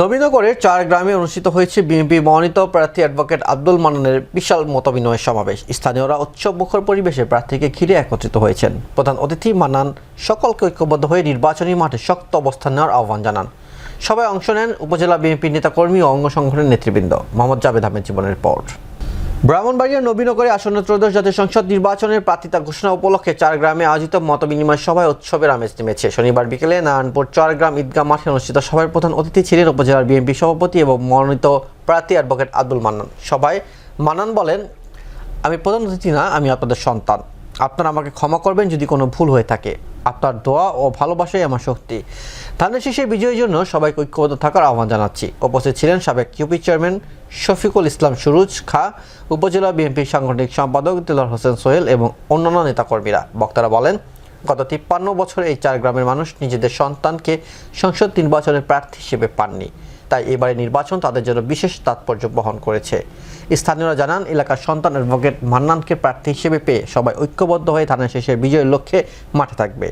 নবীনগরের চার গ্রামে অনুষ্ঠিত হয়েছে বিএনপি মনোনীত প্রার্থী অ্যাডভোকেট আব্দুল মান্নানের বিশাল মতবিনিময় সমাবেশ। স্থানীয়রা উৎসব মুখর পরিবেশে প্রার্থীকে ঘিরে একত্রিত হয়েছেন। প্রধান অতিথি মানান সকলকে ঐক্যবদ্ধ হয়ে নির্বাচনী মাঠে শক্ত অবস্থান নেওয়ার আহ্বান জানান। সবাই অংশ নেন উপজেলা বিএনপির নেতাকর্মী ও অঙ্গ সংগঠনের নেতৃবৃন্দ। মোহাম্মদ জাভেদ আহমেদ জীবনের রিপোর্ট। ব্রাহ্মণবাড়িয়া নবীনগরে আসন্ন ত্রয়োদশ জাতীয় সংসদ নির্বাচনের প্রার্থিতা ঘোষণা উপলক্ষে চার গ্রামে আয়োজিত মতবিনিময় সভায় উৎসবের আমেজ নেমেছে। শনিবার বিকেলে নারায়ণপুর চারগ্রাম ঈদগাহ মাঠে অনুষ্ঠিত সভায় প্রধান অতিথি ছিলেন উপজেলার বিএনপি সভাপতি এবং মনোনীত প্রার্থী অ্যাডভোকেট আব্দুল মান্নান। সভায় মান্নান বলেন, আমি প্রধান অতিথি না, আমি আপনাদের সন্তান। আপনারা আমাকে ক্ষমা করবেন যদি কোনো ভুল হয়ে থাকে। আপনার দোয়া ও ভালোবাসাই আমার শক্তি। ধানের শীষে বিজয়ের জন্য সবাইকে ঐক্যবদ্ধ থাকার আহ্বান জানাচ্ছি। উপস্থিত ছিলেন সাবেক ইউপি চেয়ারম্যান শফিকুল ইসলাম সুরুজ খা, উপজেলা বিএনপির সাংগঠনিক সম্পাদক দিলর হোসেন সোহেল এবং অন্যান্য নেতাকর্মীরা। বক্তারা বলেন, গত তিপ্পান্ন বছরে এই চার গ্রামের মানুষ নিজেদের সন্তানকে সংসদ নির্বাচনের প্রার্থী হিসেবে পাননি। তাই এবারে নির্বাচন তাদের জন্য বিশেষ তাৎপর্য বহন করেছে। স্থানীয়রা জানান, এলাকার সন্তান অ্যাডভোকেট মান্নানকে প্রার্থী হিসেবে পেয়ে সবাই ঐক্যবদ্ধ হয়ে থানা শেষে বিজয়ের লক্ষ্যে মাঠে থাকবে।